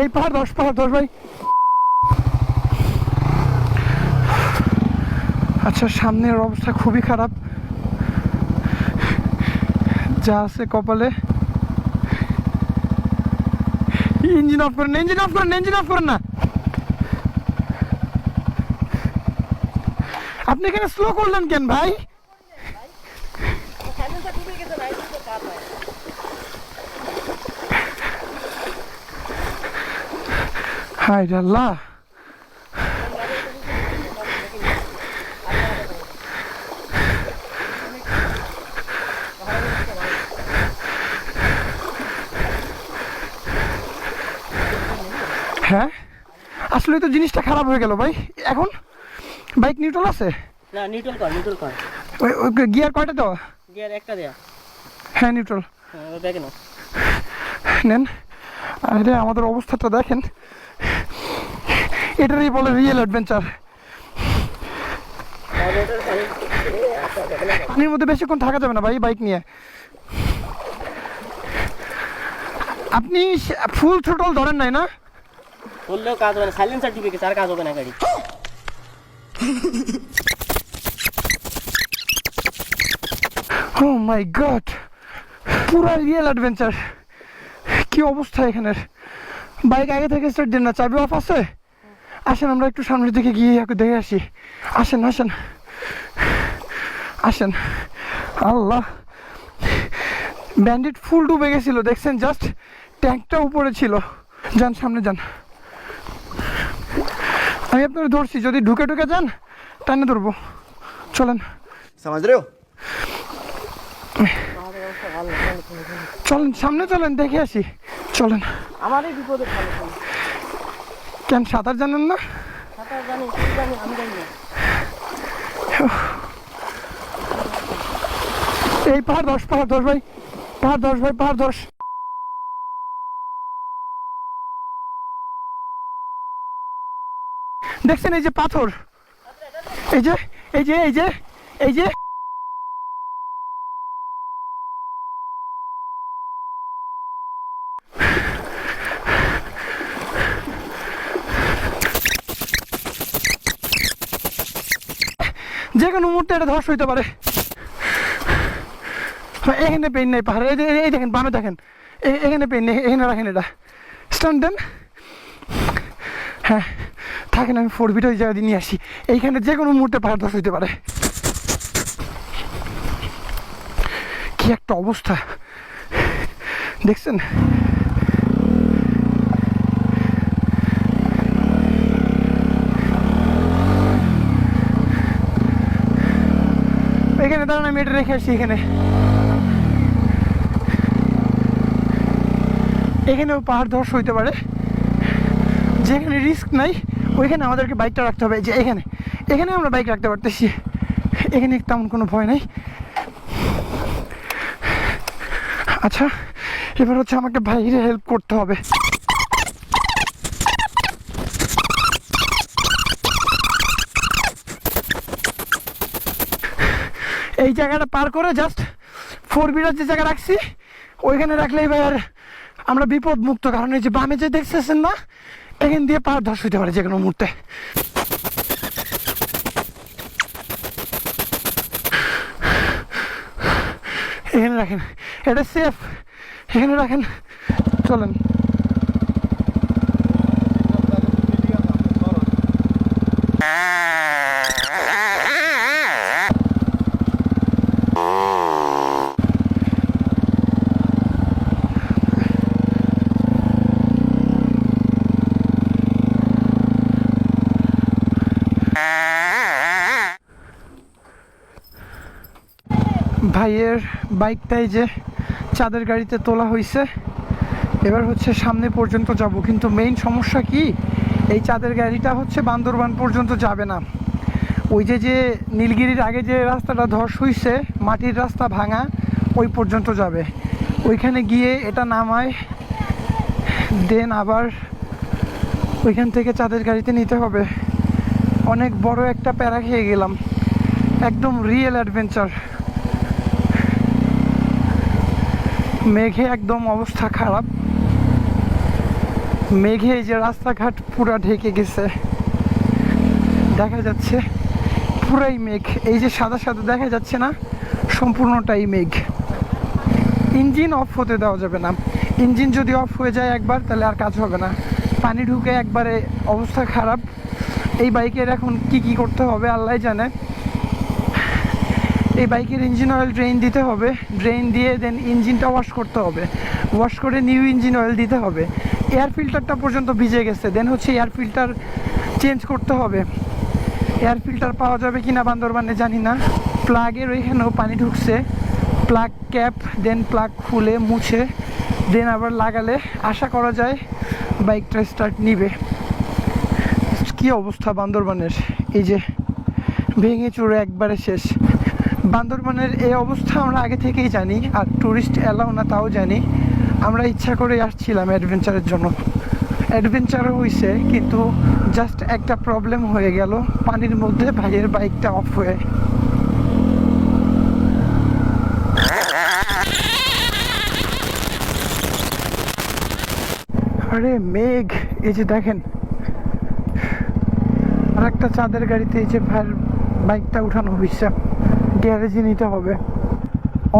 এই পাহাড়, দশ পাহাড়, দশ ভাই। আচ্ছা সামনের অবস্থা খুবই খারাপ। যা আছে কপালে। ইঞ্জিন অফ করেন, ইঞ্জিন অফ করেন, ইঞ্জিন অফ করেন না। আপনি এখানে স্লো করলেন কেন ভাই? হায় আল্লাহ হ্যাঁ? আসলে তো জিনিসটা খারাপ হয়ে গেল ভাই। এখন? বাইক নিউট্রাল আছে? না নিউট্রাল কর নিউট্রাল কর। ওই ওই গিয়ার কয়টা দেওয়া গিয়ার একটা দেয়া। হ্যাঁ নিউট্রাল হ্যাঁ ব্যাগে নাও। নেন। আরে আমাদের অবস্থাটা দেখেন। এটারই বলে রিয়েল অ্যাডভেঞ্চার পানির মধ্যে বেশিক্ষণ থাকা যাবে না ভাই বাইক নিয়ে। আপনি ফুল থ্রোটল ধরেন নাই না? বললেও কাজ হবে না সাইলেন্সার টিপে আর কাজ হবে না গাড়ি। ও মাই গড পুরা রিয়েল অ্যাডভেঞ্চার কি অবস্থা এখানের? বাইক আগে থেকে স্টার্ট দেন না চাবি অফ আছে? আসেন আমরা একটু সামনের দিকে গিয়ে দেখে আসি। আসেন আসেন। আসেন। আল্লাহ। ব্যান্ডেড ফুল ডুবে গেছিল দেখছেন? জাস্ট ট্যাঙ্কটা উপরে ছিল। যান সামনে যান। আমি আপনার ধরছি যদি ঢুকে ঢুকে যান টানে ধরবো। চলেন। চলেন সামনে চলেন দেখে আসি। চলেন। আমারই কেন সাঁতার জানেন না। এই পাহাড় দশ পাহাড় দশ ভাই পাহাড় দশ ভাই পাহাড় দশ। দেখছেন এই যে পাথর? এই যে এই যে এই যে এই যে। যে কোনো মুহূর্তে এটা ধস হইতে পারে। এখানে পেন নেই, পাহাড়ে। এই দেখেন, বামে দেখেন। এখানে পেন নেই, এখানে রাখেন এটা। স্ট্যান্ড দেন। হ্যাঁ থাকেন, আমি ফোর ওই জায়গা দিয়ে নিয়ে আসি। এইখানে যে কোনো মুহূর্তে পাহাড় ধস হইতে পারে। কি একটা অবস্থা। দেখছেন? এখানে, দাঁড়ান, আমি এটা রেখে আসি এখানে। এখানেও পাহাড় ধস হইতে পারে। যেখানে রিস্ক নাই, ওইখানে আমাদেরকে বাইকটা রাখতে হবে। যে এখানে এখানে আমরা বাইক রাখতে পারতেছি। এখানে তেমন কোনো ভয় নাই। আচ্ছা এবার হচ্ছে আমাকে বাইরে হেল্প করতে হবে। এই জায়গাটা পার করে জাস্ট ফোর বিলার যে জায়গা রাখছি, ওইখানে রাখলেই ভাই আর আমরা বিপদ মুক্ত কারণ এই যে বামে যে দেখতেছেন না, এখান দিয়ে পার ধস হইতে পারে যে কোনো মুহূর্তে। এখানে রাখেন। এটা সেফ এখানে রাখেন। চলেন। ভাইয়ের বাইকটাই যে চাঁদের গাড়িতে তোলা হয়েছে এবার হচ্ছে সামনে পর্যন্ত যাব। কিন্তু মেইন সমস্যা কি? এই চাঁদের গাড়িটা হচ্ছে বান্দরবান পর্যন্ত যাবে না। ওই যে যে নীলগিরির আগে যে রাস্তাটা ধস হইছে, মাটির রাস্তা ভাঙা, ওই পর্যন্ত যাবে। ওইখানে গিয়ে এটা নামায় দেন আবার ওইখান থেকে চাঁদের গাড়িতে নিতে হবে। অনেক বড় একটা প্যারা খেয়ে গেলাম। একদম রিয়েল অ্যাডভেঞ্চার মেঘে একদম অবস্থা খারাপ। মেঘে এই যে রাস্তাঘাট পুরা ঢেকে গেছে। দেখা যাচ্ছে পুরাই মেঘ। এই যে সাদা সাদা দেখা যাচ্ছে না, সম্পূর্ণটাই মেঘ। ইঞ্জিন অফ হতে দেওয়া যাবে না। ইঞ্জিন যদি অফ হয়ে যায় একবার, তাহলে আর কাজ হবে না। পানি ঢুকে একবারে অবস্থা খারাপ। এই বাইকের এখন কি কি করতে হবে আল্লাহ জানে। এই বাইকের ইঞ্জিন অয়েল ড্রেন দিতে হবে। ড্রেন দিয়ে দেন ইঞ্জিনটা ওয়াশ করতে হবে। ওয়াশ করে নিউ ইঞ্জিন অয়েল দিতে হবে। এয়ার ফিল্টারটা পর্যন্ত ভিজে গেছে। দেন হচ্ছে এয়ার ফিল্টার চেঞ্জ করতে হবে। এয়ার ফিল্টার পাওয়া যাবে কি না বান্দরবানে জানি না। প্লাগের ওইখানেও পানি ঢুকছে। প্লাগ ক্যাপ দেন প্লাগ খুলে মুছে। দেন আবার লাগালে আশা করা যায় বাইকটা স্টার্ট নিবে। কি অবস্থা বান্দরবানের? এই যে ভেঙে চুরে একবারে শেষ। বান্দরবানের এই অবস্থা আমরা আগে থেকেই জানি, আর ট্যুরিস্ট এলাও না তাও জানি। আমরা ইচ্ছা করে আসছিলাম অ্যাডভেঞ্চারের জন্য। অ্যাডভেঞ্চারও হয়েছে কিন্তু জাস্ট একটা প্রবলেম হয়ে গেল, পানির মধ্যে ভাইয়ের বাইকটা অফ হয়ে। আরে মেঘ, এই যে দেখেন। আর একটা চাঁদের গাড়িতে এই যে ভাইয়ের বাইকটা উঠানো হয়েছে গ্যারেজে নিতে হবে।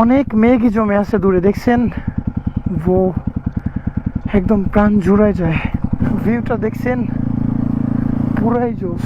অনেক মেঘই জমে আছে দূরে, দেখছেন? ও, একদম প্রাণ জুড়ায় যায়। ভিউটা দেখছেন? পুরাই জোস